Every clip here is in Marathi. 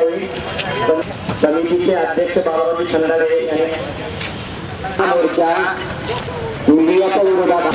घ्यावी समितीचे अध्यक्ष बाबाजी खंडाळे मोर्चा इंडियाच्या विरोधात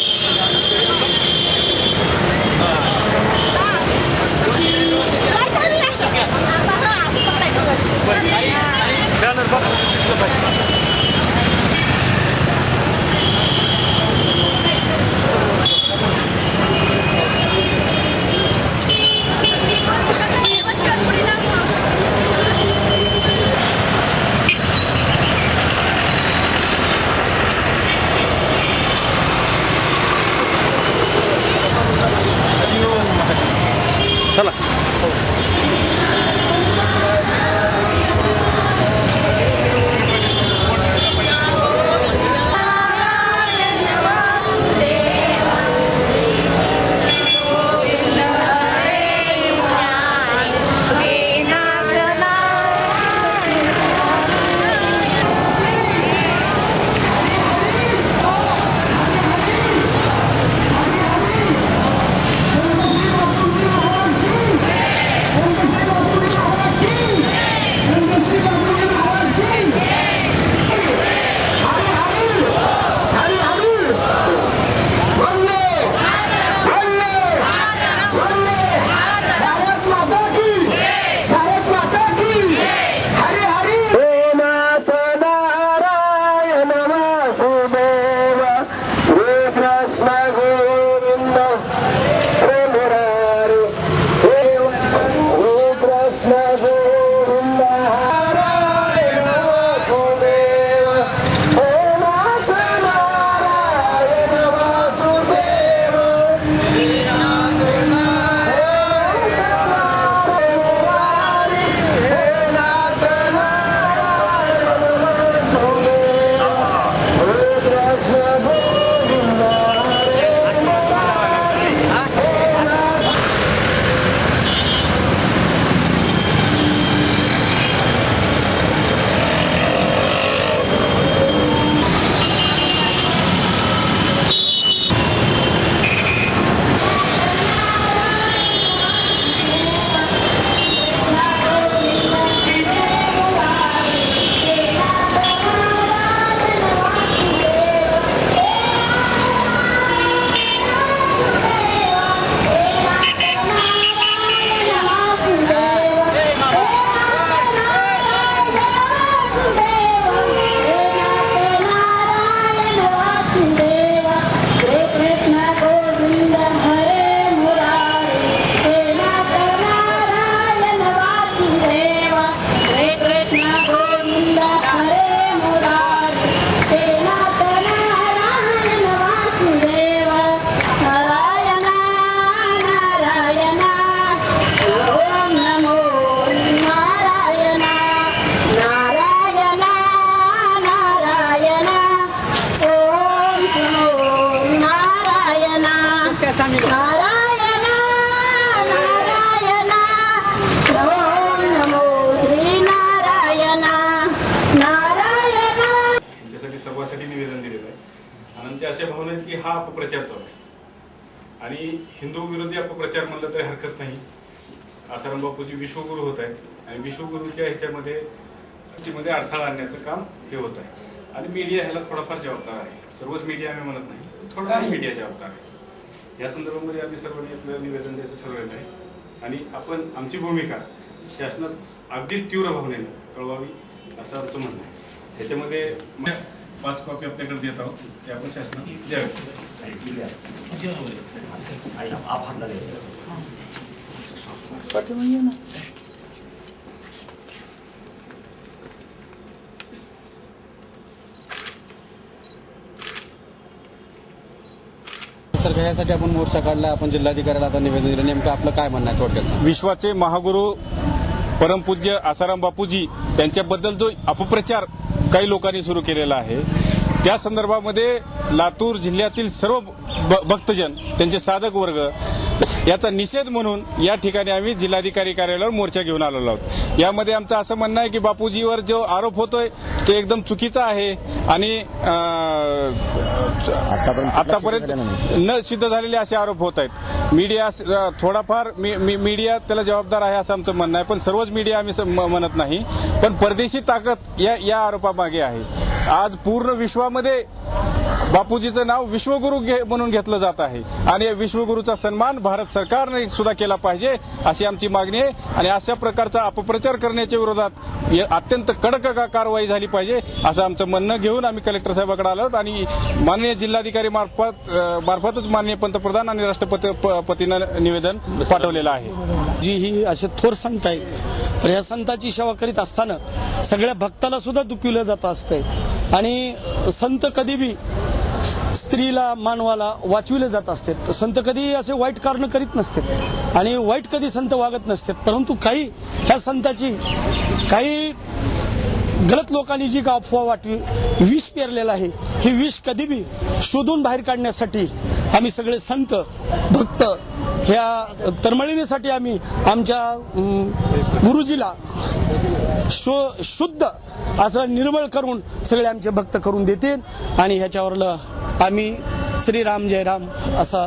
हा अपप्रचार चालू आहे. आणि हिंदू विरोधी अपप्रचार म्हणलं तरी हरकत नाही. आसाराम बापूजी विश्वगुरू होत आहेत. आणि विश्वगुरूच्या ह्याच्यामध्ये मध्ये अडथळा आणण्याचं काम हे होत आहे. आणि मीडिया ह्याला थोडाफार जबाबदार आहे. सर्वच मीडिया आम्ही म्हणत नाही. थोडा मीडिया जबाबदार आहे. या संदर्भामध्ये आम्ही सर्वांनी आपलं निवेदन द्यायचं ठरवलेलं आहे. आणि आपण आमची भूमिका शासनात अगदी तीव्र भावनेनं कळवावी असं आमचं म्हणणं आहे. त्याच्यामध्ये म- पाच कॉपी आपल्याकडे देत आहोत. ते आपण शासनात. द्यावे सर यासाठी आपण मोर्चा काढला. आपण जिल्हाधिकाऱ्याला आता निवेदन दिलं. नेमकं आपलं काय म्हणणं आहे थोडक्यात. विश्वाचे महागुरु परमपूज्य आसाराम बापूजी यांच्याबद्दल जो अपप्रचार काही लोकांनी सुरू केलेला आहे त्या संदर्भामध्ये लातूर जिल्ह्यातील सर्व भ- भक्तजन त्यांचे साधक वर्ग याचा निषेध म्हणून या ठिकाणी आम्ही जिल्हाधिकारी कार्यालयावर मोर्चा घेऊन आलेलो आहोत. यामध्ये आमचं असं म्हणणं आहे की बापूजीवर जो आरोप होतोय तो एकदम चुकीचा आहे आणि आतापर्यंत न सिद्ध झालेले असे आरोप होत आहेत. मीडिया थोडाफार मी- मी- मीडिया त्याला जबाबदार आहे असं आमचं म्हणणं आहे. पण सर्वच मीडिया आम्ही म्हणत नाही. पण परदेशी ताकद या या आरोपामागे आहे. आज पूर्ण विश्वामध्ये बापूजीचं नाव विश्वगुरु घे- म्हणून घेतलं जात आहे. आणि या विश्वगुरूचा सन्मान भारत सरकारने सुद्धा केला पाहिजे अशी आमची मागणी आहे. आणि अशा प्रकारचा अपप्रचार करण्याच्या विरोधात अत्यंत कडक कारवाई झाली पाहिजे असं आमचं म्हणणं घेऊन आम्ही कलेक्टर साहेबाकडे आलो आणि माननीय जिल्हाधिकारी मार्फत मार्फतच माननीय पंतप्रधान आणि राष्ट्रपती प- पतीनं निवेदन पाठवलेलं आहे. जी ही असे थोर संत आहेत. तर या संताची सेवा करीत असताना सगळ्या भक्ताला सुद्धा दुखविलं जात असतंय. आणि संत कधी बी स्त्रीला मानवाला वाचविले जात असतात संत कधी असे वाईट कारण करीत नसतात आणि वाईट कधी संत वागत नसतात परंतु काही ह्या संताची काही गलत लोकांनी जी का अफवा वाटवी विष पेरलेलं आहे ही विष कधी बी शोधून बाहेर काढण्यासाठी आम्ही सगळे संत भक्त ह्या तरमळीनेसाठी आम्ही आमच्या गुरुजीला शो शुद्ध असं निर्मळ करून सगळे आमचे भक्त करून देतील आणि ह्याच्यावरलं आम्ही श्रीराम जयराम असा